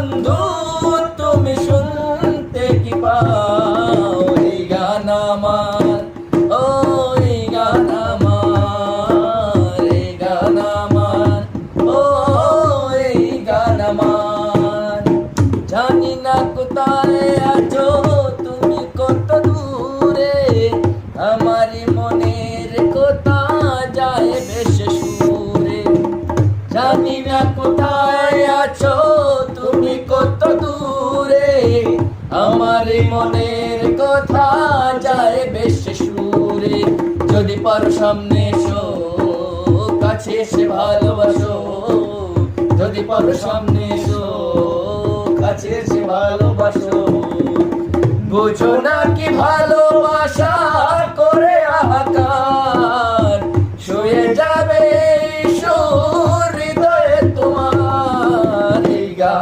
বন্ধু, তুমি শুনতে কি পাও? এই গান আমার, ও এই গান আমার, এই গান আমার, ও এই গান আমার। জানি না কোথায় আছো, তুমি কত দূরে? আমারই মনের কথা যায় বেশ সুরে। জানি না কোথায় আছো কত দূরে আমার মনের কথা যায় বেশ সুরে। যদি পারো সামনে এসো, কাছে এসে ভালোবাসো। যদি পারো সামনে এসো, কাছে এসে ভালোবাসো। বুঝো না কি ভালোবাসা করে আকার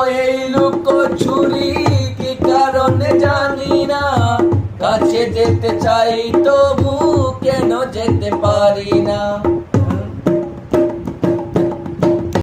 এই লুক ছুরি কি কারণে জানি না। কাছে যেতে চাই, তবু কেন যেতে পারি না?